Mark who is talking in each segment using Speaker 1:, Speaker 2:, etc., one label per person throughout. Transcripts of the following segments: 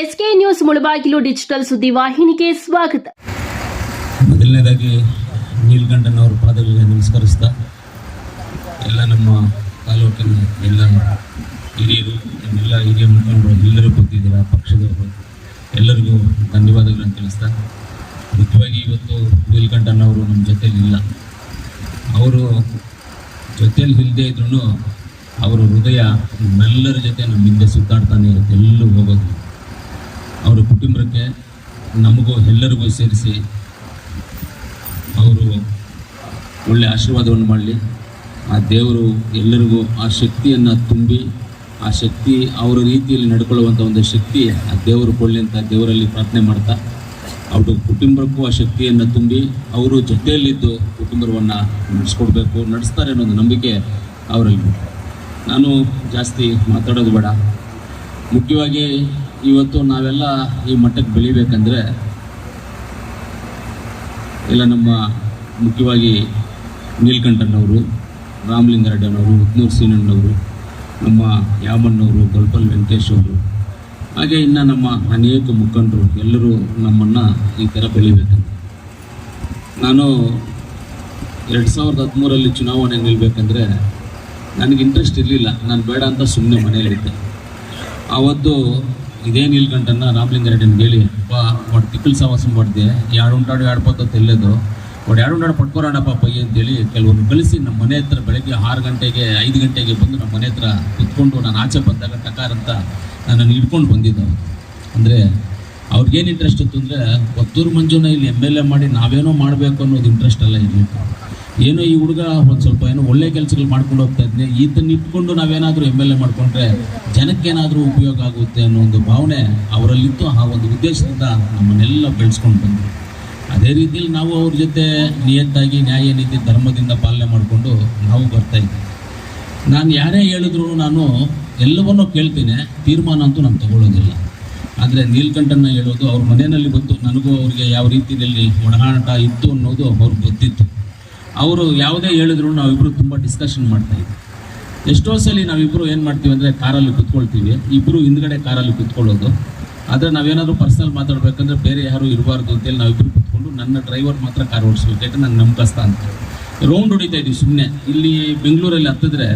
Speaker 1: SK news Mulbagal digital ಸುದ್ದಿ ವಾಹಿನಿಗೆ ಸ್ವಾಗತ.
Speaker 2: ಮೊದಲನೇದಾಗಿ ಅವರ ಪಾದಗಳಿಗೆ ನಮಸ್ಕರಿಸ್ತಾ, ಎಲ್ಲ ನಮ್ಮ ತಾಲೂಕಿನ ಎಲ್ಲ ಹಿರಿಯರು, ಎಲ್ಲ ಹಿರಿಯ ಮುಖಂಡರು, ಎಲ್ಲರೂ ಬಂದಿದ್ದೀರಾ ಪಕ್ಷದವರು ಎಲ್ಲರಿಗೂ ಧನ್ಯವಾದಗಳನ್ನು ತಿಳಿಸ್ತಾ, ಮುಖ್ಯವಾಗಿ ಇವತ್ತು ನೀಲ್ಕಂಠನವರು ನಮ್ಮ ಜೊತೆಯಲ್ಲಿ ಇಲ್ಲ. ಅವರು ಜೊತೆಯಲ್ಲಿ ಇಲ್ಲದೆ ಇದ್ರೂ ಅವರ ಹೃದಯ ನಮ್ಮೆಲ್ಲರ ಜೊತೆ ನಮ್ಮ ಹಿಂದೆ ಸುತ್ತಾಡ್ತಾನೆ ಇರುತ್ತೆ ಎಲ್ಲೂ ಹೋಗೋದು ಅವರ ಕುಟುಂಬಕ್ಕೆ ನಮಗೂ ಎಲ್ಲರಿಗೂ ಸೇರಿಸಿ ಅವರು ಒಳ್ಳೆ ಆಶೀರ್ವಾದವನ್ನು ಮಾಡಲಿ. ಆ ದೇವರು ಎಲ್ಲರಿಗೂ ಆ ಶಕ್ತಿಯನ್ನು ತುಂಬಿ, ಆ ಶಕ್ತಿ ಅವರ ರೀತಿಯಲ್ಲಿ ನಡ್ಕೊಳ್ಳುವಂಥ ಒಂದು ಶಕ್ತಿ ಆ ದೇವರು ಕೊಡಲಿ ಅಂತ ದೇವರಲ್ಲಿ ಪ್ರಾರ್ಥನೆ ಮಾಡ್ತಾ, ಅವರು ಕುಟುಂಬಕ್ಕೂ ಆ ಶಕ್ತಿಯನ್ನು ತುಂಬಿ, ಅವರು ಜೊತೆಯಲ್ಲಿದ್ದು ಕುಟುಂಬವನ್ನು ನಡೆಸ್ಕೊಡ್ಬೇಕು, ನಡೆಸ್ತಾರೆ ಅನ್ನೋ ಒಂದು ನಂಬಿಕೆ ಅವರಲ್ಲಿ ನಾನು ಜಾಸ್ತಿ ಮಾತಾಡೋದು ಬೇಡ. ಮುಖ್ಯವಾಗಿ ಇವತ್ತು ನಾವೆಲ್ಲ ಈ ಮಟ್ಟಕ್ಕೆ ಬೆಳಿಬೇಕಂದ್ರೆ ಇಲ್ಲ ನಮ್ಮ ಮುಖ್ಯವಾಗಿ ನೀಲ್ಕಂಠನವರು, ರಾಮಲಿಂಗಾರೆಡ್ಡಿಯವರು ಉತ್ನೂರು ಸೀನಣ್ಣವರು, ನಮ್ಮ ಯಾಮಣ್ಣವರು ಬಲ್ಪಲ್ ವೆಂಕಟೇಶ್ ಅವರು, ಹಾಗೆ ಇನ್ನು ನಮ್ಮ ಅನೇಕ ಮುಖಂಡರು, ಎಲ್ಲರೂ ನಮ್ಮನ್ನು ಈ ಥರ ಬೆಳಿಬೇಕಂತ. ನಾನು ಎರಡು ಸಾವಿರದ ಹದಿಮೂರಲ್ಲಿ ಚುನಾವಣೆ ನಿಲ್ಬೇಕಂದ್ರೆ ನನಗೆ ಇಂಟ್ರೆಸ್ಟ್ ಇರಲಿಲ್ಲ. ನಾನು ಬೇಡ ಅಂತ ಸುಮ್ಮನೆ ಮನೇಲಿದ್ದೆ. ಆವತ್ತು ಇದೇ ನೀಲ್ಕಂಠನ ರಾಮಲಿಂಗಾರೆಡ್ಡಿನ ಹೇಳಿ, ಅಪ್ಪ ಒಟ್ಟು ತಿಕ್ಕಲ್ ಸವಾಸ ಮಾಡಿದೆ. ಎರಡು ಉಂಟಾಡು ಎರಡು ಪತ್ತ ಎಲ್ಲದು ಒಟ್ಟು ಎರಡು ಉಂಟಾಡು ಪಟ್ಕೊರೋಣಪ್ಪ ಪೈ ಅಂತೇಳಿ ಕೆಲವರು ಕಳಿಸಿ ನಮ್ಮ ಮನೆ ಹತ್ರ ಬೆಳಗ್ಗೆ ಆರು ಗಂಟೆಗೆ, ಐದು ಗಂಟೆಗೆ ಬಂದು ನಮ್ಮ ಮನೆ ಹತ್ರ ಕುತ್ಕೊಂಡು ನಾನು ಆಚೆ ಬಂದಾಗ ಟಕಾರ ಅಂತ ನನ್ನನ್ನು ಹಿಡ್ಕೊಂಡು ಬಂದಿದ್ದ ಅಂದರೆ ಅವ್ರಿಗೇನು ಇಂಟ್ರೆಸ್ಟ್ ಇತ್ತು ಅಂದರೆ, ಒತ್ತೂರು ಮಂಜುನ ಇಲ್ಲಿ ಎಂ ಎಲ್ ಎ ಮಾಡಿ ನಾವೇನೋ ಮಾಡಬೇಕು ಅನ್ನೋದು ಇಂಟ್ರೆಸ್ಟ್ ಎಲ್ಲ ಇರಲಿಲ್ಲ ಏನೋ ಈ ಹುಡುಗ ಒಂದು ಸ್ವಲ್ಪ ಏನೋ ಒಳ್ಳೆ ಕೆಲಸಗಳು ಮಾಡ್ಕೊಂಡು ಹೋಗ್ತಾ ಇದ್ದೆ ಇದನ್ನ ಇಟ್ಕೊಂಡು ನಾವೇನಾದರೂ ಎಂ ಎಲ್ ಎ ಮಾಡ್ಕೊಂಡ್ರೆ ಜನಕ್ಕೇನಾದರೂ ಉಪಯೋಗ ಆಗುತ್ತೆ ಅನ್ನೋ ಒಂದು ಭಾವನೆ ಅವರಲ್ಲಿತ್ತು. ಆ ಒಂದು ಉದ್ದೇಶದಿಂದ ನಮ್ಮನ್ನೆಲ್ಲ ಬೆಳೆಸ್ಕೊಂಡು ಬಂದರು. ಅದೇ ರೀತಿಯಲ್ಲಿ ನಾವು ಅವ್ರ ಜೊತೆ ನಿಯತ್ತಾಗಿ, ನ್ಯಾಯ ನೀತಿ, ಧರ್ಮದಿಂದ ಪಾಲನೆ ಮಾಡಿಕೊಂಡು ನಾವು ಬರ್ತಾ ಇದ್ವಿ. ನಾನು ಯಾರೇ ಹೇಳಿದ್ರು ನಾನು ಎಲ್ಲವನ್ನೂ ಕೇಳ್ತೀನಿ. ತೀರ್ಮಾನ ಅಂತೂ ನಾನು ತಗೊಳ್ಳೋದಿಲ್ಲ. ಆದರೆ ನೀಲ್ಕಂಠನ ಹೇಳೋದು, ಅವ್ರ ಮನೆಯಲ್ಲಿ ಬಂತು ನನಗೂ ಅವ್ರಿಗೆ ಯಾವ ರೀತಿಯಲ್ಲಿ ಒಡನಾಟ ಇತ್ತು ಅನ್ನೋದು ಅವ್ರಿಗೆ ಗೊತ್ತಿತ್ತು. ಅವರು ಯಾವುದೇ ಹೇಳಿದ್ರು ನಾವಿಬ್ಬರು ತುಂಬ ಡಿಸ್ಕಷನ್ ಮಾಡ್ತಾ ಇದ್ವಿ. ಎಷ್ಟೋ ಸಲ ನಾವಿಬ್ಬರು ಏನು ಮಾಡ್ತೀವಿ ಅಂದರೆ ಕಾರಲ್ಲಿ ಕುತ್ಕೊಳ್ತೀವಿ. ಇಬ್ಬರು ಹಿಂದ್ಗಡೆ ಕಾರಲ್ಲಿ ಕುತ್ಕೊಳ್ಳೋದು. ಆದರೆ ನಾವೇನಾದರೂ ಪರ್ಸನಲ್ ಮಾತಾಡಬೇಕಂದ್ರೆ ಬೇರೆ ಯಾರು ಇರಬಾರ್ದು ಅಂತೇಳಿ ನಾವಿಬ್ಬರು ಕುತ್ಕೊಂಡು ನನ್ನ ಡ್ರೈವರ್ ಮಾತ್ರ ಕಾರ್ ಓಡಿಸ್ಬೇಕು, ಯಾಕಂದ್ರೆ ನನ್ನ ನಂಬಿಕಸ್ತ ಅಂತ. ರೌಂಡ್ ಹೊಡಿತಾ ಇದ್ವಿ ಸುಮ್ಮನೆ ಇಲ್ಲಿ ಬೆಂಗಳೂರಲ್ಲಿ ಹತ್ತಿದ್ರೆ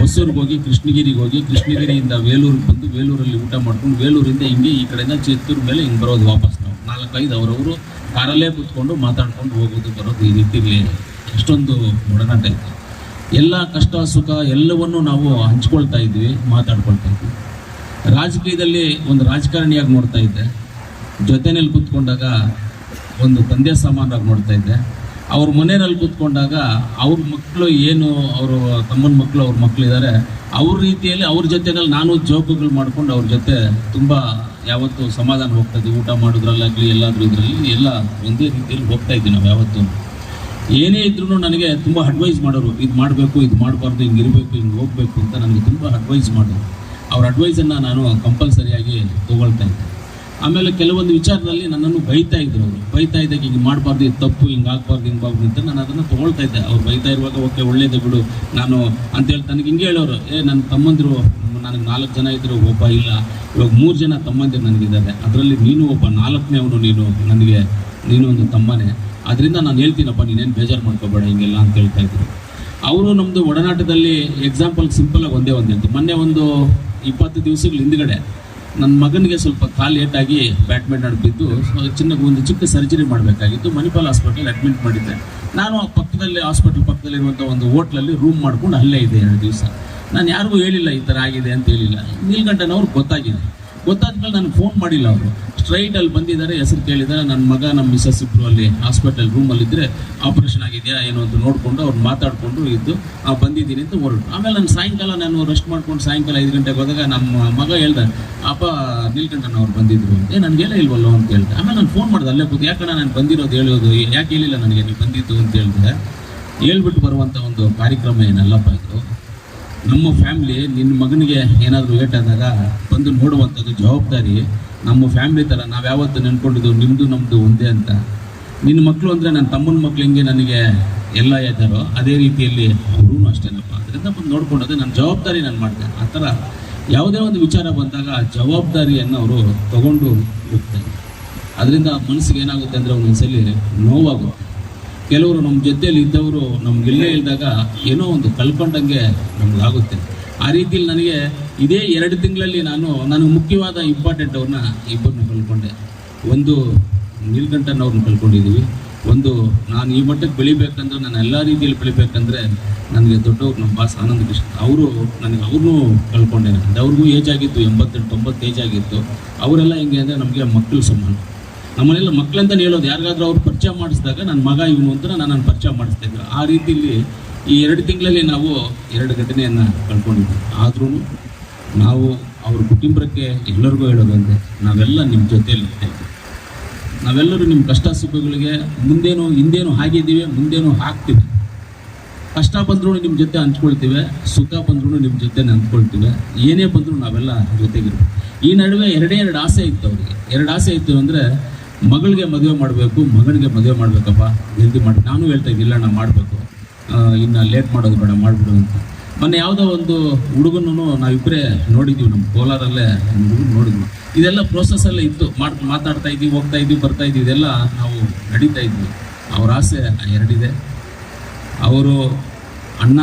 Speaker 2: ಹೊಸೂರಿಗೆ ಹೋಗಿ, ಕೃಷ್ಣಗಿರಿಗೆ ಹೋಗಿ, ಕೃಷ್ಣಗಿರಿಯಿಂದ ವೇಲೂರಿಗೆ ಬಂದು ವೇಲೂರಲ್ಲಿ ಊಟ ಮಾಡ್ಕೊಂಡು ವೇಲೂರಿಂದ ಹಿಂಗೆ ಈ ಕಡೆಯಿಂದ ಚಿತ್ತೂರು ಮೇಲೆ ಹಿಂಗೆ ಬರೋದು ವಾಪಸ್ ನಾವು. ನಾಲ್ಕೈದು ಅವರವರು ಕಾರಲ್ಲೇ ಕೂತ್ಕೊಂಡು ಮಾತಾಡ್ಕೊಂಡು ಹೋಗೋದು ಬರೋದು ಈ ರೀತಿಲಿ ಅಷ್ಟೊಂದು ಒಡನಾಟ ಇತ್ತು. ಎಲ್ಲ ಕಷ್ಟ, ಸುಖ ಎಲ್ಲವನ್ನೂ ನಾವು ಹಂಚ್ಕೊಳ್ತಾ ಇದ್ವಿ, ಮಾತಾಡ್ಕೊಳ್ತಾ ಇದ್ವಿ. ರಾಜಕೀಯದಲ್ಲಿ ಒಂದು ರಾಜಕಾರಣಿಯಾಗಿ ನೋಡ್ತಾ ಇದ್ದೆ. ಜೊತೆನಲ್ಲಿ ಕೂತ್ಕೊಂಡಾಗ ಒಂದು ತಂದೆ ಸಾಮಾನಾಗಿ ನೋಡ್ತಾ ಇದ್ದೆ. ಅವ್ರ ಮನೆಯಲ್ಲಿ ಕೂತ್ಕೊಂಡಾಗ ಅವ್ರ ಮಕ್ಕಳು ಏನು, ಅವರು ತಮ್ಮನ ಮಕ್ಕಳು ಅವ್ರ ಮಕ್ಕಳಿದ್ದಾರೆ ಅವ್ರ ರೀತಿಯಲ್ಲಿ ಅವ್ರ ಜೊತೆನಲ್ಲಿ ನಾನು ಜೋಕುಗಳು ಮಾಡ್ಕೊಂಡು ಅವ್ರ ಜೊತೆ ತುಂಬ ಯಾವತ್ತೂ ಸಮಾಧಾನ ಹೋಗ್ತಾ ಇದ್ವಿ. ಊಟ ಮಾಡೋದ್ರಲ್ಲಾಗಲಿ, ಎಲ್ಲಾದರೂ ಇದರಲ್ಲಿ ಎಲ್ಲ ಒಂದೇ ರೀತಿಯಲ್ಲಿ ಹೋಗ್ತಾ ಇದ್ವಿ ನಾವು ಯಾವತ್ತೂ. ಏನೇ ಇದ್ರೂ ನನಗೆ ತುಂಬ ಅಡ್ವೈಸ್ ಮಾಡೋರು, ಇದು ಮಾಡಬೇಕು, ಇದು ಮಾಡಬಾರ್ದು, ಹಿಂಗೆ ಇರಬೇಕು, ಹಿಂಗೆ ಹೋಗಬೇಕು ಅಂತ ನನಗೆ ತುಂಬ ಅಡ್ವೈಸ್ ಮಾಡೋರು. ಅವ್ರ ಅಡ್ವೈಸನ್ನು ನಾನು ಕಂಪಲ್ಸರಿಯಾಗಿ ತೊಗೊಳ್ತಾ ಇದ್ದೆ. ಆಮೇಲೆ ಕೆಲವೊಂದು ವಿಚಾರದಲ್ಲಿ ನನ್ನನ್ನು ಬೈತಾ ಇದ್ರು ಅವರು. ಬೈತಾ ಇದ್ದಾಗ ಹಿಂಗೆ ಮಾಡಬಾರ್ದು, ಇದು ತಪ್ಪು, ಹಿಂಗೆ ಆಗಬಾರ್ದು ಹಿಂಗೆ ಆಗಬಾರ್ದು ಅಂತ ನಾನು ಅದನ್ನು ತೊಗೊಳ್ತಾ ಇದ್ದೆ. ಅವ್ರು ಬೈತಾ ಇರುವಾಗ, ಓಕೆ, ಒಳ್ಳೇದು ಬಿಡು. ನಾನು ಅಂತೇಳಿ ನನಗೆ ಹಿಂಗೆ ಹೇಳೋರು. ಏ ನನ್ನ ತಮ್ಮಂದಿರು, ನನಗೆ ನಾಲ್ಕು ಜನ ಇದ್ದರು ಒಬ್ಬ ಇಲ್ಲ. ಇವಾಗ ಮೂರು ಜನ ತಮ್ಮಂದಿರು ನನಗಿದ್ದಾರೆ. ಅದರಲ್ಲಿ ನೀನು ಒಬ್ಬ ನಾಲ್ಕನೇ ಅವನು ನೀನು. ನನಗೆ ನೀನು ಒಂದು ತಮ್ಮನೇ. ಅದರಿಂದ ನಾನು ಹೇಳ್ತೀನಪ್ಪ, ನೀನೇನು ಬೇಜಾರು ಮಾಡ್ಕೋಬೇಡ, ಹಿಂಗೆಲ್ಲ ಅಂತ ಹೇಳ್ತಾ ಇದ್ರು. ಅವರು ನಮ್ಮದು ಒಡನಾಟದಲ್ಲಿ ಎಕ್ಸಾಂಪಲ್ ಸಿಂಪಲಾಗಿ ಒಂದೇ ಒಂದು ಹೇಳ್ತು ಮೊನ್ನೆ ಒಂದು ಇಪ್ಪತ್ತು ದಿವಸಗಳ ಹಿಂದ್ಗಡೆ ನನ್ನ ಮಗನಿಗೆ ಸ್ವಲ್ಪ ಕಾಲು ಏಟಾಗಿ ಬ್ಯಾಟ್ಮಿಂಟನ್ ಬಿದ್ದು ಚಿನ್ನ, ಒಂದು ಚಿಕ್ಕ ಸರ್ಜರಿ ಮಾಡಬೇಕಾಗಿತ್ತು. ಮಣಿಪಾಲ್ ಹಾಸ್ಪಿಟಲ್ ಅಡ್ಮಿಟ್ ಮಾಡಿದ್ದೆ. ನಾನು ಆ ಪಕ್ಕದಲ್ಲಿ ಹಾಸ್ಪಿಟಲ್ ಪಕ್ಕದಲ್ಲಿರುವಂಥ ಒಂದು ಹೋಟ್ಲಲ್ಲಿ ರೂಮ್ ಮಾಡ್ಕೊಂಡು ಅಲ್ಲೇ ಇದೆ ಎರಡು ದಿವಸ. ನಾನು ಯಾರಿಗೂ ಹೇಳಿಲ್ಲ ಈ ಥರ ಆಗಿದೆ ಅಂತ ಹೇಳಿಲ್ಲ. ನೀಲ್ಗಂಠನವ್ರು ಗೊತ್ತಾಗಿದೆ. ಗೊತ್ತಾದ್ಮೇಲೆ ನನಗೆ ಫೋನ್ ಮಾಡಿಲ್ಲ ಅವರು. ಸ್ಟ್ರೈಟ್ ಅಲ್ಲಿ ಬಂದಿದ್ದಾರೆ, ಹೆಸರು ಕೇಳಿದ್ದಾರೆ. ನನ್ನ ಮಗ ನಮ್ಮ ಮಿಸಸ್ ಇಬ್ಬರು ಅಲ್ಲಿ ಹಾಸ್ಪಿಟಲ್ ರೂಮಲ್ಲಿ ಇದ್ದರೆ ಆಪರೇಷನ್ ಆಗಿದೆಯಾ, ಏನೋ ಅಂತ ನೋಡಿಕೊಂಡು ಅವ್ರು ಮಾತಾಡಿಕೊಂಡು ಇದ್ದು, ಆ ಬಂದಿದ್ದೀನಿ ಅಂತ ಹೊರಟು. ಆಮೇಲೆ ನಾನು ಸಾಯಂಕಾಲ ನಾನು ರೆಸ್ಟ್ ಮಾಡ್ಕೊಂಡು ಸಾಯಂಕಾಲ ಐದು ಗಂಟೆಗೆ ಹೋದಾಗ ನಮ್ಮ ಮಗ ಹೇಳ್ದೆ, ಅಪ್ಪ ನೀಲ್ಕಂಠನ ಅವ್ರು ಬಂದಿದ್ರು. ಏ, ನನಗೆ ಹೇಳ ಇಲ್ವಲ್ಲೋ ಅಂತ ಹೇಳ್ದೆ. ಆಮೇಲೆ ನಾನು ಫೋನ್ ಮಾಡಿದೆ, ಅಲ್ಲೇ ಕೂತು ಯಾಕಣ್ಣ ನಾನು ಬಂದಿರೋದು ಹೇಳೋದು? ಯಾಕೆ ಹೇಳಿಲ್ಲ ನನಗೆ? ನೀವು ಬಂದಿದ್ದು? ಅಂತ ಹೇಳಿದೆ. ಹೇಳ್ಬಿಟ್ಟು ಬರುವಂಥ ಒಂದು ಕಾರ್ಯಕ್ರಮ ಏನಲ್ಲಪ್ಪ ಇದು? ನಮ್ಮ ಫ್ಯಾಮ್ಲಿ, ನಿನ್ನ ಮಗನಿಗೆ ಏನಾದರೂ ಲೇಟ್ ಆದಾಗ ಬಂದು ನೋಡುವಂಥದ್ದು ಜವಾಬ್ದಾರಿ ನಮ್ಮ ಫ್ಯಾಮ್ಲಿ ಥರ ನಾವು ಯಾವತ್ತು ನೆನ್ಕೊಂಡಿದ್ದು ನಿಮ್ಮದು ನಮ್ಮದು ಒಂದೇ ಅಂತ. ನಿನ್ನ ಮಕ್ಕಳು ಅಂದರೆ ನನ್ನ ತಮ್ಮನ ಮಕ್ಕಳು ಹೆಂಗೆ ನನಗೆ ಎಲ್ಲ ಇದ್ದಾರೋ, ಅದೇ ರೀತಿಯಲ್ಲಿ ಅವರೂ ಅಷ್ಟೇನಪ್ಪ. ಅದರಿಂದ ಬಂದು ನೋಡ್ಕೊಂಡೋದ್ರೆ ನನ್ನ ಜವಾಬ್ದಾರಿ ನಾನು ಮಾಡಿದೆ. ಆ ಥರ ಯಾವುದೇ ಒಂದು ವಿಚಾರ ಬಂದಾಗ ಆ ಜವಾಬ್ದಾರಿಯನ್ನು ಅವರು ತಗೊಂಡು ಹೋಗ್ತಾರೆ. ಅದರಿಂದ ಮನಸ್ಸಿಗೆ ಏನಾಗುತ್ತೆ ಅಂದರೆ ಒಂದೊಂದ್ಸಲಿ ನೋವಾಗುತ್ತೆ. ಕೆಲವರು ನಮ್ಮ ಜೊತೆಯಲ್ಲಿ ಇದ್ದವರು ನಮ್ಗೆ ಇಲ್ಲೇ ಇಲ್ದಾಗ ಏನೋ ಒಂದು ಕಳ್ಕೊಂಡಂಗೆ ನಮ್ಗಾಗುತ್ತೆ ಆ ರೀತಿಯಲ್ಲಿ ನನಗೆ ಇದೇ ಎರಡು ತಿಂಗಳಲ್ಲಿ ನಾನು ನನಗೆ ಮುಖ್ಯವಾದ ಇಂಪಾರ್ಟೆಂಟ್ ಅವ್ರನ್ನ ಇಬ್ಬರನ್ನ ಕಲ್ಕೊಂಡೆ ಒಂದು ನೀಲ್ಕಂಠನವ್ರನ್ನ ಕಲ್ಕೊಂಡಿದ್ದೀವಿ ಒಂದು ನಾನು ಈ ಮಟ್ಟಕ್ಕೆ ಬೆಳಿಬೇಕಂದ್ರೆ, ನಾನು ಎಲ್ಲ ರೀತಿಯಲ್ಲಿ ಬೆಳಿಬೇಕಂದ್ರೆ ನನಗೆ ದೊಡ್ಡವ್ರು ನಮ್ಮ ಬಾಸ್ ಆನಂದ ಕೃಷ್ಣ ಅವರು ನನಗೆ ಅವ್ರನ್ನೂ ಕಳ್ಕೊಂಡೆ. ಅವ್ರಿಗೂ ಏಜ್ ಆಗಿತ್ತು, ಎಂಬತ್ತೆಂಟು, ತೊಂಬತ್ತು ಏಜ್ ಆಗಿತ್ತು. ಅವರೆಲ್ಲ ಹೆಂಗೆ ಅಂದರೆ ನಮಗೆ ಮಕ್ಕಳು ಸಮಾನ ನಮ್ಮನೆಲ್ಲ ಮಕ್ಕಳಂತ ಹೇಳೋದು ಯಾರಿಗಾದ್ರೂ ಅವ್ರು ಪರಿಚಯ ಮಾಡಿಸಿದಾಗ ನನ್ನ ಮಗ ಇವನು ಅಂತ ನಾನು ಪರಿಚಯ ಮಾಡಿಸ್ತಾ ಇದ್ರು. ಆ ರೀತಿಯಲ್ಲಿ ಈ ಎರಡು ತಿಂಗಳಲ್ಲಿ ನಾವು ಎರಡು ಘಟನೆಯನ್ನು ಕಳ್ಕೊಂಡಿದ್ವಿ. ಆದ್ರೂ ನಾವು ಅವ್ರ ಕುಟುಂಬಕ್ಕೆ ಎಲ್ಲರಿಗೂ ಹೇಳೋದು ಅಂದರೆ ನಾವೆಲ್ಲ ನಿಮ್ಮ ಜೊತೆಯಲ್ಲಿ ಇರ್ತೇವೆ ನಾವೆಲ್ಲರೂ ನಿಮ್ಮ ಕಷ್ಟ ಸುಖಗಳಿಗೆ ಮುಂದೇನು ಹಿಂದೇನು ಹಾಗಿದ್ದೀವಿ ಮುಂದೇನು ಹಾಕ್ತೀವಿ. ಕಷ್ಟ ಬಂದ್ರೂ ನಿಮ್ಮ ಜೊತೆ ಹಂಚ್ಕೊಳ್ತೀವಿ, ಸುಖ ಬಂದ್ರೂ ನಿಮ್ಮ ಜೊತೆ ಹಂಚ್ಕೊಳ್ತೀವಿ ಏನೇ ಬಂದರೂ ನಾವೆಲ್ಲ ಜೊತೆಗಿರ್ತೀವಿ. ಈ ನಡುವೆ ಎರಡೇ ಎರಡು ಆಸೆ ಇತ್ತು ಅವರಿಗೆ. ಎರಡು ಆಸೆ ಇತ್ತು ಅಂದರೆ ಮಗಳಿಗೆ ಮದುವೆ ಮಾಡಬೇಕು, ಮಗನಿಗೆ ಮದುವೆ ಮಾಡಬೇಕಪ್ಪ ಜಲ್ದಿ ಮಾಡಿ, ನಾನು ಹೇಳ್ತಾ ಇದ್ದಿಲ್ಲ ನಾನು ಮಾಡಬೇಕು. ಇನ್ನು ಲೇಟ್ ಮಾಡೋದು ಬೇಡ, ಮಾಡಿಬಿಡು ಅಂತ. ಮೊನ್ನೆ ಯಾವುದೋ ಒಂದು ಹುಡುಗನೂ ನಾವಿಬ್ಬರೇ ನೋಡಿದ್ವಿ, ನಮ್ಮ ಕೋಲಾರಲ್ಲೇ ನಮ್ಮ ಹುಡುಗನ ನೋಡಿದ್ವಿ. ಇದೆಲ್ಲ ಪ್ರೋಸೆಸ್ಸಲ್ಲೇ ಇತ್ತು. ಮಾಡ್, ಮಾತಾಡ್ತಾ ಇದ್ವಿ, ಹೋಗ್ತಾ ಇದ್ವಿ, ಬರ್ತಾ ಇದ್ವಿ, ಇದೆಲ್ಲ ನಾವು ನಡೀತಾ ಇದ್ವಿ. ಅವ್ರ ಆಸೆ ಎರಡಿದೆ. ಅವರು ಅಣ್ಣ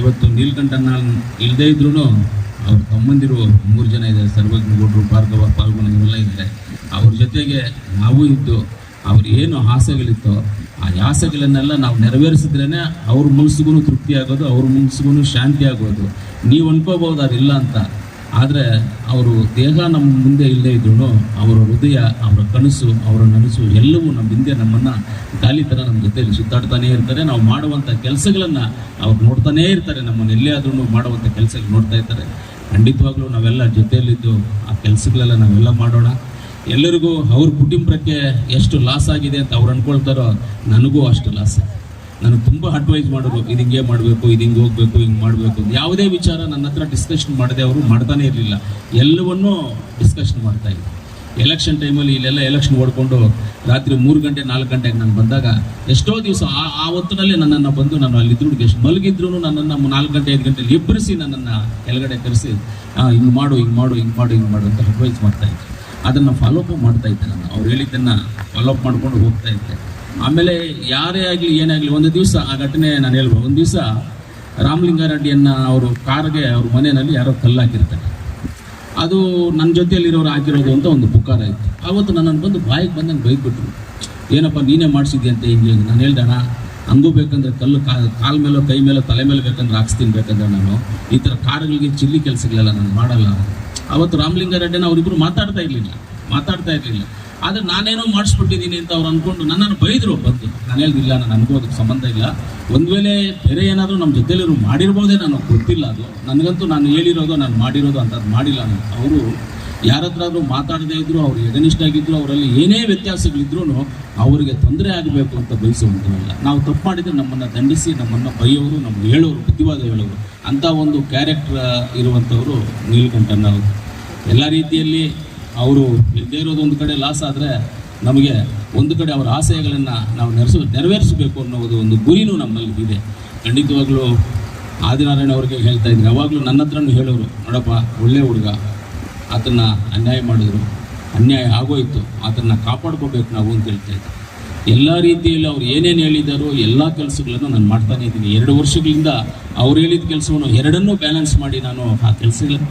Speaker 2: ಇವತ್ತು ನೀಲ್ಕಂಠಣ್ಣ ಇಲ್ಲದೇ ಇದ್ರೂ ಅವ್ರ ತಮ್ಮಂದಿರು ಮೂರು ಜನ ಇದ್ದಾರೆ, ಸರ್ವಜ್ಞ ಗೌಡ್ರು ಭಾರ್ಗವ ಪಾಲ್ಗೊನ ಇವೆಲ್ಲ ಇದ್ದಾರೆ. ಅವ್ರ ಜೊತೆಗೆ ನಾವು ಇದ್ದು ಅವ್ರು ಏನು ಆಸೆಗಳಿತ್ತೋ ಆ ಆಸೆಗಳನ್ನೆಲ್ಲ ನಾವು ನೆರವೇರಿಸಿದ್ರೇ ಅವ್ರ ಮನಸ್ಸಿಗೂ ತೃಪ್ತಿ ಆಗೋದು, ಅವ್ರ ಮನಸ್ಸಿಗೂ ಶಾಂತಿ ಆಗೋದು. ನೀವು ಅನ್ಕೋಬಹುದು ಅದಿಲ್ಲ ಅಂತ. ಆದರೆ ಅವರು ದೇಹ ನಮ್ಮ ಮುಂದೆ ಇಲ್ಲದೇ ಇದ್ರು ಅವರ ಹೃದಯ, ಅವರ ಕನಸು, ಅವರ ನನಸು ಎಲ್ಲವೂ ನಮ್ಮ ಹಿಂದೆ ನಮ್ಮನ್ನು ಗಾಲಿ ಥರ ನಮ್ಮ ಜೊತೆಯಲ್ಲಿ ಸುತ್ತಾಡ್ತಾನೇ ಇರ್ತಾರೆ. ನಾವು ಮಾಡುವಂಥ ಕೆಲಸಗಳನ್ನು ಅವ್ರು ನೋಡ್ತಾನೇ ಇರ್ತಾರೆ. ನಮ್ಮನ್ನು ಎಲ್ಲೇ ಆದ್ರೂ ಮಾಡುವಂಥ ಕೆಲಸಗಳು ನೋಡ್ತಾ ಇರ್ತಾರೆ. ಖಂಡಿತವಾಗ್ಲೂ ನಾವೆಲ್ಲ ಜೊತೆಯಲ್ಲಿದ್ದು ಆ ಕೆಲಸಗಳೆಲ್ಲ ನಾವೆಲ್ಲ ಮಾಡೋಣ. ಎಲ್ಲರಿಗೂ ಅವ್ರ ಕುಟುಂಬಕ್ಕೆ ಎಷ್ಟು ಲಾಸ್ ಆಗಿದೆ ಅಂತ ಅವ್ರು ಅನ್ಕೊಳ್ತಾರೋ ನನಗೂ ಅಷ್ಟು ಲಾಸ್ ನನಗೆ ತುಂಬ ಅಡ್ವೈಸ್ ಮಾಡೋರು ಇದು ಹಿಂಗೆ ಮಾಡಬೇಕು, ಇದು ಹಿಂಗೆ ಹೋಗಬೇಕು, ಹಿಂಗೆ ಮಾಡಬೇಕು. ಯಾವುದೇ ವಿಚಾರ ನನ್ನ ಹತ್ರ ಡಿಸ್ಕಷನ್ ಮಾಡದೆ ಅವರು ಮಾಡ್ತಾನೆ ಇರಲಿಲ್ಲ. ಎಲ್ಲವನ್ನೂ ಡಿಸ್ಕಷನ್ ಮಾಡ್ತಾ ಇದ್ದೆ ಎಲೆಕ್ಷನ್ ಟೈಮಲ್ಲಿ ಇಲ್ಲೆಲ್ಲ ಎಲೆಕ್ಷನ್ ಓಡ್ಕೊಂಡು ರಾತ್ರಿ ಮೂರು ಗಂಟೆ, ನಾಲ್ಕು ಗಂಟೆಗೆ ನಾನು ಬಂದಾಗ ಎಷ್ಟೋ ದಿವಸ ಆ ಆ ಹೊತ್ತಿನಲ್ಲೇ ನನ್ನನ್ನು ಬಂದು ನಾನು ಅಲ್ಲಿದ್ರು ಎಷ್ಟು ಮಲಗಿದ್ರು ನನ್ನನ್ನು ನಾಲ್ಕು ಗಂಟೆ, ಐದು ಗಂಟೆಲಿ ಇಬ್ಬರಿಸಿ ನನ್ನನ್ನು ಕೆಳಗಡೆ ಕರೆಸಿ ಹಿಂಗೆ ಮಾಡು ಹಿಂಗೆ ಮಾಡು ಹಿಂಗೆ ಮಾಡು ಹಿಂಗೆ ಮಾಡು ಅಂತ ಅಡ್ವೈಸ್ ಮಾಡ್ತಾ ಇದ್ದೆ ಅದನ್ನು ಫಾಲೋಅಪ್ ಮಾಡ್ತಾ ಇದ್ದೆ ನಾನು ಅವ್ರು ಹೇಳಿದ್ದನ್ನು ಫಾಲೋಅಪ್ ಮಾಡ್ಕೊಂಡು ಹೋಗ್ತಾ ಇದ್ದೆ. ಆಮೇಲೆ ಯಾರೇ ಆಗಲಿ, ಏನೇ ಆಗಲಿ, ಒಂದು ದಿವಸ ಆ ಘಟನೆ ನಾನು ಹೇಳ್ಬೋದು. ಒಂದು ದಿವಸ ರಾಮಲಿಂಗಾರೆಡ್ಡಿಯನ್ನು ಅವರು ಕಾರ್ಗೆ, ಅವ್ರ ಮನೆಯಲ್ಲಿ ಯಾರೋ ಕಲ್ಲು ಹಾಕಿರ್ತಾರೆ. ಅದು ನನ್ನ ಜೊತೆಯಲ್ಲಿರೋರು ಹಾಕಿರೋದು ಅಂತ ಒಂದು ಪುಕಾರ ಇತ್ತು. ಆವತ್ತು ನನ್ನನ್ನು ಬಂದು ಬಾಯಿಗೆ ಬಂದಂಗೆ ಬೈದ್ಬಿಟ್ರು. ಏನಪ್ಪ, ನೀನೇ ಮಾಡಿಸಿದ್ದೆ ಅಂತ ಹಿಂಗೆ ನಾನು ಹೇಳ್ದಣ ಹಂಗೂ ಬೇಕಂದ್ರೆ ಕಲ್ಲು ಕಾಲ ಮೇಲೋ ಕೈ ಮೇಲೋ ತಲೆ ಮೇಲೆ ಬೇಕಂದ್ರೆ ಹಾಕ್ಸ್ತೀನಿ ಬೇಕಂದ್ರೆ ನಾನು ಈ ಥರ ಕಾರ್ಗಳಿಗೆ ಚಿಲ್ಲಿ ಕೆಲಸಗಳೆಲ್ಲ ನಾನು ಮಾಡಲ್ಲ. ಅವತ್ತು ರಾಮಲಿಂಗಾರೆಡ್ಡಿನ ಅವರಿಬ್ಬರು ಮಾತಾಡ್ತಾ ಇರಲಿಲ್ಲ. ಮಾತಾಡ್ತಾ ಇರಲಿಲ್ಲ. ಆದರೆ ನಾನೇನೋ ಮಾಡಿಸ್ಬಿಟ್ಟಿದ್ದೀನಿ ಅಂತ ಅವ್ರು ಅಂದ್ಕೊಂಡು ನನ್ನನ್ನು ಬೈದರು ಬಂದು ನಾನು ಹೇಳ್ದಿಲ್ಲ ನಾನು ನನಗೂ ಅದಕ್ಕೆ ಸಂಬಂಧ ಇಲ್ಲ. ಒಂದು ವೇಳೆ ಬೇರೆ ಏನಾದರೂ ನಮ್ಮ ಜೊತೆಲಿರು ಮಾಡಿರ್ಬೋದೇ ನನಗೆ ಗೊತ್ತಿಲ್ಲ ಅದು. ನನಗಂತೂ ನಾನು ಹೇಳಿರೋದು, ನಾನು ಮಾಡಿರೋದು ಅಂತ ಅದು ಮಾಡಿಲ್ಲ ನಾನು. ಅವರು ಯಾರ ಹತ್ರಾದ್ರೂ ಮಾತಾಡದೇ ಇದ್ರು, ಅವ್ರು ಎಗನಿಷ್ಠ ಆಗಿದ್ರು, ಅವರಲ್ಲಿ ಏನೇ ವ್ಯತ್ಯಾಸಗಳಿದ್ರೂ ಅವರಿಗೆ ತೊಂದರೆ ಆಗಬೇಕು ಅಂತ ಬಯಸುವಂಥವಲ್ಲ ನಾವು ತಪ್ಪು ಮಾಡಿದರೆ ನಮ್ಮನ್ನು ದಂಡಿಸಿ, ನಮ್ಮನ್ನು ಬೈಯೋರು ನಮ್ಗೆ ಹೇಳೋರು, ಬುದ್ಧಿವಾದ ಹೇಳೋರು. ಅಂಥ ಒಂದು ಕ್ಯಾರೆಕ್ಟರ್ ಇರುವಂಥವರು ನೀಲಕಂಠಣ್ಣ ಅವರು. ಎಲ್ಲ ರೀತಿಯಲ್ಲಿ ಅವರು ಇಲ್ಲದೇ ಇರೋದು ಒಂದು ಕಡೆ ಲಾಸ್ ಆದರೆ ನಮಗೆ ಒಂದು ಕಡೆ ಅವರ ಆಶಯಗಳನ್ನು ನಾವು ನೆರೆಸು, ನೆರವೇರಿಸಬೇಕು ಅನ್ನೋದು ಒಂದು ಗುರಿನೂ ನಮ್ಮಲ್ಲಿ ಇದೆ. ಖಂಡಿತವಾಗ್ಲೂ ಆದಿನಾರಾಯಣ ಅವ್ರಿಗೆ ಹೇಳ್ತಾ ಇದ್ದೀನಿ ಯಾವಾಗಲೂ ನನ್ನ ಹತ್ರನೂ ಹೇಳೋರು, ನೋಡಪ್ಪ, ಒಳ್ಳೆ ಹುಡುಗ. ಆತನ್ನ ಅನ್ಯಾಯ ಮಾಡಿದ್ರು. ಅನ್ಯಾಯ ಆಗೋಯ್ತು. ಆತನ್ನ ಕಾಪಾಡ್ಕೋಬೇಕು ನಾವು ಅಂತ ಹೇಳ್ತಾ ಇದ್ದೆ. ಎಲ್ಲ ರೀತಿಯಲ್ಲಿ ಅವ್ರು ಏನೇನು ಹೇಳಿದಾರೋ ಎಲ್ಲ ಕೆಲಸಗಳನ್ನು ನಾನು ಮಾಡ್ತಾನೆ ಇದ್ದೀನಿ. ಎರಡು ವರ್ಷಗಳಿಂದ ಅವ್ರು ಹೇಳಿದ ಕೆಲಸವನ್ನು ಎರಡನ್ನೂ ಬ್ಯಾಲೆನ್ಸ್ ಮಾಡಿ ನಾನು ಆ ಕೆಲಸಗಳನ್ನು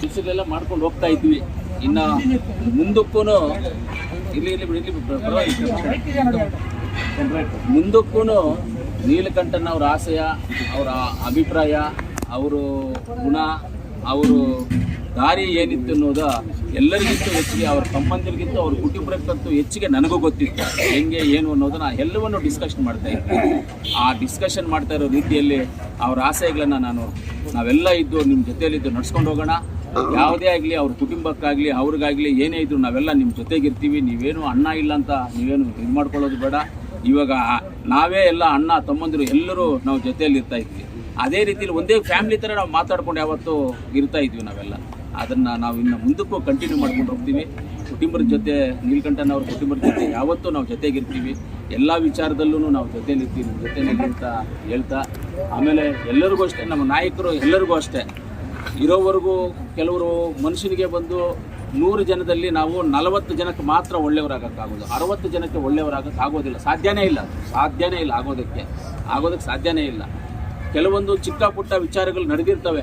Speaker 2: ಕೆಲಸಗಳೆಲ್ಲ ಮಾಡ್ಕೊಂಡು ಹೋಗ್ತಾ ಇದ್ವಿ. ಇನ್ನ ಮುಂದಕ್ಕೂ ಇಲ್ಲಿ ಇಲ್ಲಿ. ಮುಂದಕ್ಕೂ ನೀಲಕಂಠನ ಅವರ ಆಶಯ ಅವರ ಅಭಿಪ್ರಾಯ ಅವರು ಗುಣ, ಅವರು ದಾರಿ ಏನಿತ್ತು ಅನ್ನೋದ ಎಲ್ಲರಿಗಿಂತ ಹೆಚ್ಚಿಗೆ ಅವ್ರ ತಮ್ಮಂದಿರಿಗಿಂತ ಅವ್ರ ಕುಟುಂಬಕ್ಕಂತೂ ಹೆಚ್ಚಿಗೆ ನನಗೂ ಗೊತ್ತಿತ್ತು. ಹೆಂಗೆ, ಏನು ಅನ್ನೋದನ್ನ ಎಲ್ಲವನ್ನು ಡಿಸ್ಕಷನ್ ಮಾಡ್ತಾ ಇದ್ದೆ. ಆ ಡಿಸ್ಕಷನ್ ಮಾಡ್ತಾ ಇರೋ ರೀತಿಯಲ್ಲಿ ಅವ್ರ ಆಸೆಗಳನ್ನು ನಾನು ನಾವೆಲ್ಲ ಇದ್ದು ನಿಮ್ಮ ಜೊತೆಯಲ್ಲಿದ್ದು ನಡ್ಸ್ಕೊಂಡು ಹೋಗೋಣ. ಯಾವುದೇ ಆಗಲಿ ಅವ್ರ ಕುಟುಂಬಕ್ಕಾಗಲಿ, ಅವ್ರಿಗಾಗಲಿ ಏನೇ ಇದ್ರು ನಾವೆಲ್ಲ ನಿಮ್ಮ ಜೊತೆಗಿರ್ತೀವಿ. ನೀವೇನು ಅಣ್ಣ ಇಲ್ಲ ಅಂತ ನೀವೇನು ಇದು ಮಾಡ್ಕೊಳ್ಳೋದು ಬೇಡ. ಇವಾಗ ನಾವೇ ಎಲ್ಲ ಅಣ್ಣ, ತಮ್ಮಂದಿರು ಎಲ್ಲರೂ ನಾವು ಜೊತೆಯಲ್ಲಿ ಇರ್ತಾ ಇದ್ವಿ. ಅದೇ ರೀತಿಯಲ್ಲಿ ಒಂದೇ ಫ್ಯಾಮಿಲಿ ಥರ ನಾವು ಮಾತಾಡ್ಕೊಂಡು ಯಾವತ್ತು ಇರ್ತಾ ಇದ್ವಿ ನಾವೆಲ್ಲ. ಅದನ್ನು ನಾವು ಇನ್ನು ಮುಂದಕ್ಕೂ ಕಂಟಿನ್ಯೂ ಮಾಡ್ಕೊಂಡು ಹೋಗ್ತೀವಿ. ಕುಟುಂಬದ ಜೊತೆ, ನೀಲ್ಕಂಠನವ್ರ ಕುಟುಂಬದ ಜೊತೆ ಯಾವತ್ತೂ ನಾವು ಜೊತೆಗಿರ್ತೀವಿ. ಎಲ್ಲ ವಿಚಾರದಲ್ಲೂ ನಾವು ಜೊತೆಲಿರ್ತೀವಿ ಜೊತೆಲಿ ಅಂತ ಹೇಳ್ತಾ. ಆಮೇಲೆ ಎಲ್ಲರಿಗೂ ಅಷ್ಟೇ, ನಮ್ಮ ನಾಯಕರು ಎಲ್ಲರಿಗೂ ಅಷ್ಟೇ. ಇರೋವರೆಗೂ ಕೆಲವರು ಮನುಷ್ಯನಿಗೆ ಬಂದು ನೂರು ಜನದಲ್ಲಿ ನಾವು ನಲವತ್ತು ಜನಕ್ಕೆ ಮಾತ್ರ ಒಳ್ಳೆಯವರಾಗೋಕ್ಕಾಗೋದು ಅರವತ್ತು ಜನಕ್ಕೆ ಒಳ್ಳೆಯವರಾಗಕ್ಕೆ ಆಗೋದಿಲ್ಲ. ಸಾಧ್ಯನೇ ಇಲ್ಲ. ಸಾಧ್ಯನೇ ಇಲ್ಲ ಆಗೋದಕ್ಕೆ. ಆಗೋದಕ್ಕೆ ಸಾಧ್ಯನೇ ಇಲ್ಲ. ಕೆಲವೊಂದು ಚಿಕ್ಕ ಪುಟ್ಟ ವಿಚಾರಗಳು ನಡೆದಿರ್ತವೆ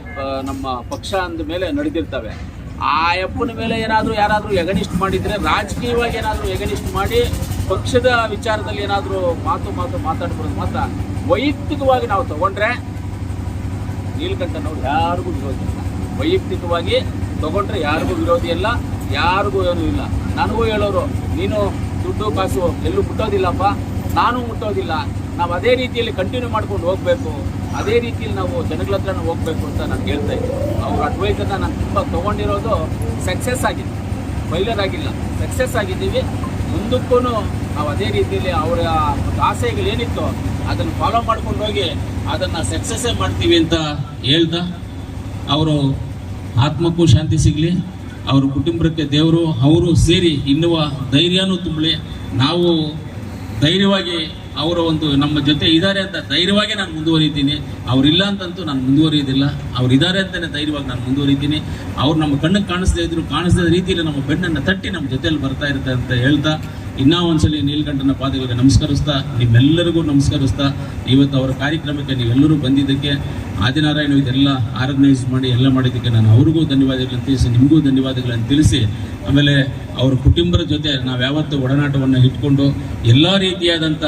Speaker 2: ನಮ್ಮ ಪಕ್ಷ ಅಂದ ಮೇಲೆ ನಡೆದಿರ್ತವೆ. ಆ ಅಪ್ಪನ ಮೇಲೆ ಏನಾದರೂ ಯಾರಾದರೂ ಎಗನಿಸ್ಟ್ ಮಾಡಿದರೆ, ರಾಜಕೀಯವಾಗಿ ಏನಾದರೂ ಎಗನಿಸ್ಟ್ ಮಾಡಿ ಪಕ್ಷದ ವಿಚಾರದಲ್ಲಿ ಏನಾದರೂ ಮಾತು ಮಾತು ಮಾತಾಡ್ಬೋದು ಮಾತ್ರ. ವೈಯಕ್ತಿಕವಾಗಿ ನಾವು ತಗೊಂಡ್ರೆ, ನೀಲ್ಕಂಠನವ್ರು ಯಾರಿಗೂ ವಿರೋಧಿ ಇಲ್ಲ. ವೈಯಕ್ತಿಕವಾಗಿ ತಗೊಂಡ್ರೆ ಯಾರಿಗೂ ವಿರೋಧಿ ಇಲ್ಲ, ಯಾರಿಗೂ ಏನೂ ಇಲ್ಲ. ನನಗೂ ಹೇಳೋರು, ನೀನು ದುಡ್ಡು ಕಾಸು ಎಲ್ಲೂ ಮುಟ್ಟೋದಿಲ್ಲಪ್ಪ, ನಾನು ಮುಟ್ಟೋದಿಲ್ಲ. ನಾವು ಅದೇ ರೀತಿಯಲ್ಲಿ ಕಂಟಿನ್ಯೂ ಮಾಡ್ಕೊಂಡು ಹೋಗಬೇಕು. ಅದೇ ರೀತಿಯಲ್ಲಿ ನಾವು ಜನಗಳ ಹತ್ರ ಹೋಗಬೇಕು ಅಂತ ನಾನು ಹೇಳ್ತಾ ಇದ್ದೀನಿ. ಅವ್ರ ಅಡ್ವೈಸನ್ನು ನಾನು ತುಂಬ ತೊಗೊಂಡಿರೋದು ಸಕ್ಸಸ್ ಆಗಿದೆ ಫೈಲರ್ ಆಗಿಲ್ಲ. ಸಕ್ಸಸ್ ಆಗಿದ್ದೀವಿ. ಮುಂದಕ್ಕೂ ನಾವು ಅದೇ ರೀತಿಯಲ್ಲಿ ಅವರ ಒಂದು ಆಸೆಗಳೇನಿತ್ತು ಅದನ್ನು ಫಾಲೋ ಮಾಡ್ಕೊಂಡು ಹೋಗಿ ಅದನ್ನು ಸಕ್ಸಸ್ಸೇ ಮಾಡ್ತೀವಿ ಅಂತ ಹೇಳ್ತಾ ಅವರು ಆತ್ಮಕ್ಕೂ ಶಾಂತಿ ಸಿಗಲಿ. ಅವ್ರ ಕುಟುಂಬಕ್ಕೆ ದೇವರು, ಅವರು ಸೇರಿ ಇನ್ನುವ ಧೈರ್ಯನೂ ತುಂಬಲಿ. ನಾವು ಧೈರ್ಯವಾಗಿ ಅವರ ಒಂದು ನಮ್ಮ ಜೊತೆ ಇದ್ದಾರೆ ಅಂತ ಧೈರ್ಯವಾಗಿ ನಾನು ಮುಂದುವರಿತೀನಿ. ಅವರಿಲ್ಲ ಅಂತಂತೂ ನಾನು ಮುಂದುವರಿಯೋದಿಲ್ಲ ಅವ್ರು ಇದ್ದಾರೆ ಅಂತಲೇ ಧೈರ್ಯವಾಗಿ ನಾನು ಮುಂದುವರಿತೀನಿ. ಅವ್ರು ನಮ್ಮ ಕಣ್ಣಿಗೆ ಕಾಣಿಸ್ದೇ ಇದ್ರು, ಕಾಣಿಸ್ದ ರೀತಿಯಲ್ಲಿ ನಮ್ಮ ಬೆನ್ನನ್ನು ತಟ್ಟಿ ನಮ್ಮ ಜೊತೆಯಲ್ಲಿ ಬರ್ತಾ ಇರ್ತಾರೆ ಅಂತ ಹೇಳ್ತಾ, ಇನ್ನೂ ಒಂದ್ಸಲಿ ನೀಲ್ಕಂಠನ ಪಾದಗಳಿಗೆ ನಮಸ್ಕರಿಸ್ತಾ, ನಿಮ್ಮೆಲ್ಲರಿಗೂ ನಮಸ್ಕರಿಸ್ತಾ, ಇವತ್ತು ಅವರ ಕಾರ್ಯಕ್ರಮಕ್ಕೆ ನೀವೆಲ್ಲರೂ ಬಂದಿದ್ದಕ್ಕೆ ಆದಿನಾರಾಯಣ ಇದೆಲ್ಲ ಆರ್ಗನೈಸ್ ಮಾಡಿ, ಎಲ್ಲ ಮಾಡಿದ್ದಕ್ಕೆ ನಾನು ಅವ್ರಿಗೂ ಧನ್ಯವಾದಗಳನ್ನು ತಿಳಿಸಿ, ನಿಮಗೂ ಧನ್ಯವಾದಗಳನ್ನು ತಿಳಿಸಿ, ಆಮೇಲೆ ಅವ್ರ ಕುಟುಂಬದ ಜೊತೆ ನಾವು ಯಾವತ್ತೂ ಒಡನಾಟವನ್ನು ಇಟ್ಕೊಂಡು, ಎಲ್ಲ ರೀತಿಯಾದಂಥ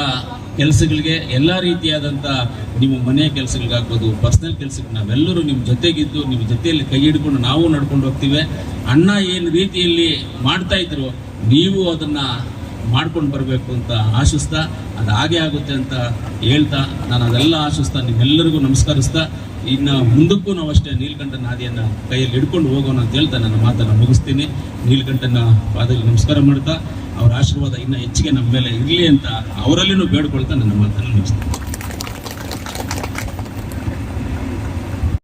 Speaker 2: ಕೆಲಸಗಳಿಗೆ ಎಲ್ಲ ರೀತಿಯಾದಂಥ ನಿಮ್ಮ ಮನೆಯ ಕೆಲಸಗಳಿಗಾಗ್ಬೋದು ಪರ್ಸ್ನಲ್ ಕೆಲಸಕ್ಕೆ ನಾವೆಲ್ಲರೂ ನಿಮ್ಮ ಜೊತೆಗಿದ್ದು, ನಿಮ್ಮ ಜೊತೆಯಲ್ಲಿ ಕೈ ಹಿಡ್ಕೊಂಡು ನಾವು ನಡ್ಕೊಂಡು ಹೋಗ್ತೀವಿ. ಅಣ್ಣ ಏನು ರೀತಿಯಲ್ಲಿ ಮಾಡ್ತಾ ಇದ್ರು, ನೀವು ಅದನ್ನು ಮಾಡ್ಕೊಂಡು ಬರಬೇಕು ಅಂತ ಆಶಿಸ್ತಾ, ಅದು ಹಾಗೆ ಆಗುತ್ತೆ ಅಂತ ಹೇಳ್ತಾ ನಾನು ಅದೆಲ್ಲ ಆಶಿಸ್ತಾ ನಿಮ್ಮೆಲ್ಲರಿಗೂ ನಮಸ್ಕರಿಸ್ತಾ ಇನ್ನು ಮುಂದಕ್ಕೂ ನಾವು ಅಷ್ಟೇ ನೀಲಕಂಠನ ಹಾದಿಯನ್ನು ಕೈಯಲ್ಲಿ ಹಿಡ್ಕೊಂಡು ಹೋಗೋಣ ಅಂತ ಹೇಳ್ತಾ ನನ್ನ ಮಾತನ್ನು ಮುಗಿಸ್ತೀನಿ. ನೀಲಕಂಠನ ಪಾದಲ್ಲಿ ನಮಸ್ಕಾರ ಮಾಡ್ತಾ, ಅವರ ಆಶೀರ್ವಾದ ಇನ್ನೂ ಹೆಚ್ಚಿಗೆ ನಮ್ಮ ಮೇಲೆ ಇರಲಿ ಅಂತ ಅವರಲ್ಲಿನೂ ಬೇಡ್ಕೊಳ್ತಾ ನನ್ನ ಮಾತನ್ನು ಮುಗಿಸ್ತೀನಿ.